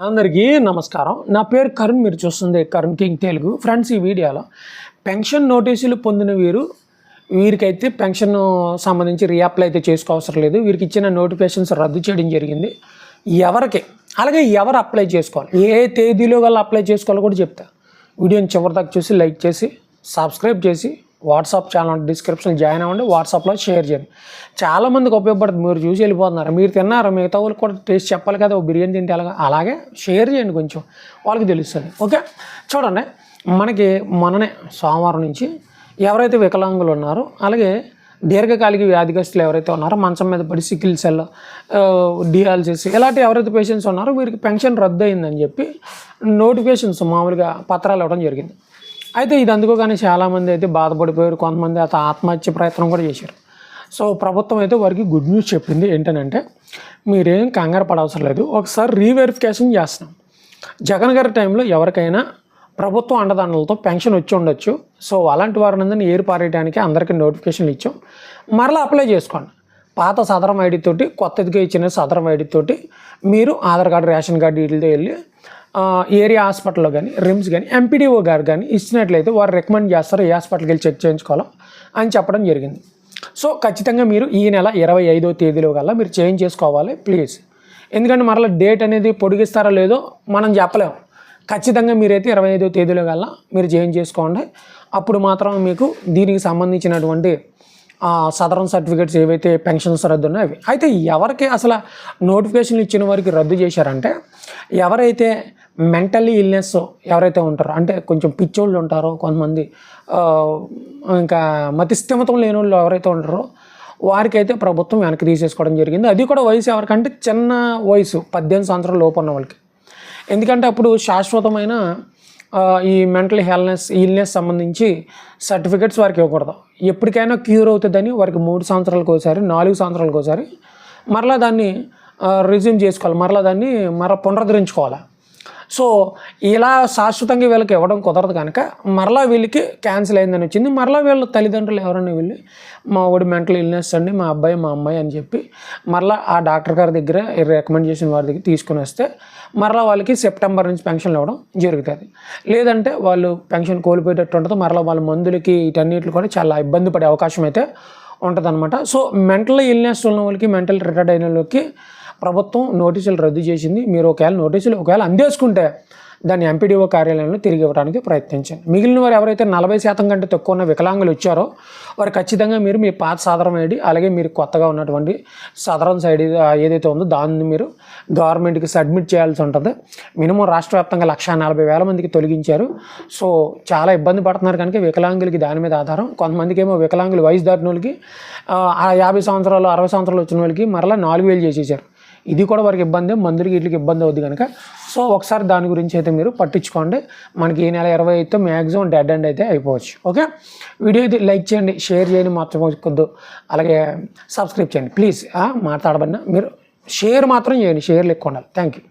అందరికీ నమస్కారం. నా పేరు కరుణ్ మీరు చూస్తుంది కరుణ్ కింగ్ తెలుగు. ఫ్రెండ్స్ ఈ వీడియోలో పెన్షన్ నోటీసులు పొందిన వీరు వీరికైతే పెన్షన్ సంబంధించి రీఅప్లై అయితే చేసుకోవసరం లేదు. వీరికి ఇచ్చిన నోటిఫికేషన్స్ రద్దు చేయడం జరిగింది. ఎవరికి? అలాగే ఎవరు అప్లై చేసుకోవాలి? ఏ తేదీలో వాళ్ళు అప్లై చేసుకోవాలో కూడా చెప్తా. వీడియోని చివరిదాకా చూసి లైక్ చేసి సబ్స్క్రైబ్ చేసి వాట్సాప్ ఛానల్ డిస్క్రిప్షన్ జాయిన్ అవ్వండి వాట్సాప్లో షేర్ చేయండి. చాలామందికి ఉపయోగపడుతుంది. మీరు చూసి వెళ్ళిపోతున్నారు. మీరు తిన్నారు? మిగతా వాళ్ళకి కూడా టేస్ట్ చెప్పాలి కదా ఓ బిర్యానీ తింటే అలాగా అలాగే షేర్ చేయండి కొంచెం. వాళ్ళకి తెలుస్తుంది. ఓకే? చూడండి. మనకి మొన్ననే సోమవారం నుంచి ఎవరైతే వికలాంగులు ఉన్నారో అలాగే దీర్ఘకాలిక వ్యాధిగ్రస్తులు ఎవరైతే ఉన్నారో మంచం మీద పడి సికిల్ సెల్ డియాలసిస్ ఇలాంటి ఎవరైతే పేషెంట్స్ ఉన్నారో వీరికి పెన్షన్ రద్దు అయిందని చెప్పి నోటిఫికేషన్స్ మామూలుగా పత్రాలు ఇవ్వడం జరిగింది. అయితే ఇది అందుకోగానే చాలామంది అయితే బాధపడిపోయారు. కొంతమంది అత ఆత్మహత్య ప్రయత్నం కూడా చేశారు. సో ప్రభుత్వం అయితే వారికి గుడ్ న్యూస్ చెప్పింది ఏంటనంటే మీరేం కంగారు పడవసరం లేదు. ఒకసారి రీవెరిఫికేషన్ చేస్తున్నాం. జగన్ గారి టైంలో ఎవరికైనా ప్రభుత్వం అండదండలతో పెన్షన్ వచ్చి ఉండొచ్చు. సో అలాంటి వారిని ఏరు పారేయడానికి అందరికీ నోటిఫికేషన్లు ఇచ్చాం. మరలా అప్లై చేసుకోండి. పాత సదరం ఐడి తోటి కొత్తదిగా ఇచ్చిన సదరం ఐడి తోటి మీరు ఆధార్ కార్డు రేషన్ కార్డు వీటితో వెళ్ళి ఏరియా హాస్పిటల్లో కానీ రిమ్స్ కానీ ఎంపీడీఓ గారు కానీ ఇచ్చినట్లయితే వారు రికమెండ్ చేస్తారు ఏ హాస్పిటల్కి వెళ్ళి చెక్ చేయించుకోవాలో అని చెప్పడం జరిగింది. సో ఖచ్చితంగా మీరు ఈ నెల ఇరవై ఐదో తేదీలో కల్లా మీరు చేంజ్ చేసుకోవాలి ప్లీజ్. ఎందుకంటే మరలా డేట్ అనేది పొడిగిస్తారో లేదో మనం చెప్పలేము ఖచ్చితంగా మీరైతే ఇరవై ఐదో తేదీలో కల్లా మీరు చేంజ్ చేసుకోండి. అప్పుడు మాత్రం మీకు దీనికి సంబంధించినటువంటి సదరన్ సర్టిఫికేట్స్ ఏవైతే పెన్షన్స్ రద్దు ఉన్నాయో అవి. అయితే ఎవరికి అసలు నోటిఫికేషన్లు ఇచ్చిన వారికి రద్దు చేశారంటే ఎవరైతే మెంటల్లీ ఇల్నెస్ ఎవరైతే ఉంటారో అంటే కొంచెం పిచ్చోళ్ళు ఉంటారో కొంతమంది ఇంకా మతిస్థిమతం లేని వాళ్ళు ఎవరైతే ఉంటారో వారికైతే ప్రభుత్వం వెనక్కి తీసేసుకోవడం జరిగింది. అది కూడా వయసు ఎవరికంటే చిన్న వయసు పద్దెనిమిది సంవత్సరాల లోపు ఉన్న వాళ్ళకి. ఎందుకంటే అప్పుడు శాశ్వతమైన ఈ మెంటల్ హెల్నెస్ ఇల్నెస్ సంబంధించి సర్టిఫికెట్స్ వారికి ఇవ్వకూడదు. ఎప్పటికైనా క్యూర్ అవుతుందని వారికి మూడు సంవత్సరాలకు ఒకసారి నాలుగు సంవత్సరాలకు ఒకసారి మరలా దాన్ని రిజ్యూమ్ చేసుకోవాలి. మరలా దాన్ని మరలా పునరుద్ధరించుకోవాలి. సో ఇలా శాశ్వతంగా వీళ్ళకి ఇవ్వడం కుదరదు కనుక మరలా వీళ్ళకి క్యాన్సిల్ అయిందని వచ్చింది. మరలా వీళ్ళ తల్లిదండ్రులు ఎవరైనా వెళ్ళి మా వాడి మెంటల్ ఇల్నెస్ అండి మా అబ్బాయి మా అమ్మాయి అని చెప్పి మరలా ఆ డాక్టర్ గారి దగ్గర రికమెండ్ చేసిన వారి దగ్గర తీసుకుని వస్తే మరలా వాళ్ళకి సెప్టెంబర్ నుంచి పెన్షన్లు ఇవ్వడం జరుగుతుంది. లేదంటే వాళ్ళు పెన్షన్ కోల్పోయేటట్టు ఉంటుంది. మరలా వాళ్ళ మందులకి వీటన్నిటిని కూడా చాలా ఇబ్బంది పడే అవకాశం అయితే ఉంటుందన్నమాట. సో మెంటల్ ఇల్నెస్ ఉన్న వాళ్ళకి మెంటల్ రిటైర్డ్ అయిన వాళ్ళకి ప్రభుత్వం నోటీసులు రద్దు చేసింది. మీరు ఒకవేళ నోటీసులు ఒకవేళ అందేసుకుంటే దాన్ని ఎంపీడీఓ కార్యాలయంలో తిరిగి ఇవ్వడానికి ప్రయత్నించండి. మిగిలిన వారు ఎవరైతే నలభై శాతం కంటే తక్కువ ఉన్న వికలాంగులు వచ్చారో వారు ఖచ్చితంగా మీరు మీ పాత సాధారణ ఐడి అలాగే మీరు కొత్తగా ఉన్నటువంటి సాధారణ సైడ్ ఏదైతే ఉందో దాన్ని మీరు గవర్నమెంట్కి సబ్మిట్ చేయాల్సి ఉంటుంది. మినిమం రాష్ట్ర వ్యాప్తంగా లక్ష నలభై వేల మందికి తొలగించారు. సో చాలా ఇబ్బంది పడుతున్నారు కనుక వికలాంగులకి దాని మీద ఆధారం. కొంతమందికి ఏమో వికలాంగులు వయసు దాటిన వాళ్ళకి యాభై సంవత్సరాలు అరవై సంవత్సరాలు వచ్చిన వాళ్ళకి మరలా నాలుగు వేలు చేసేసారు. ఇది కూడా వారికి ఇబ్బంది మందులకి వీటికి ఇబ్బంది అవుద్ది కనుక సో ఒకసారి దాని గురించి అయితే మీరు పట్టించుకోండి. మనకి ఈ నెల ఇరవై అయితే మ్యాక్సిమం డెడ్ ఎండ్ అయితే అయిపోవచ్చు. ఓకే? వీడియో అయితే లైక్ చేయండి షేర్ చేయండి మర్చిపోవద్దు అలాగే సబ్స్క్రైబ్ చేయండి. ప్లీజ్ మాట్లాడబడిన మీరు షేర్ మాత్రం చేయండి షేర్లు ఎక్కువ ఉండాలి. Thank you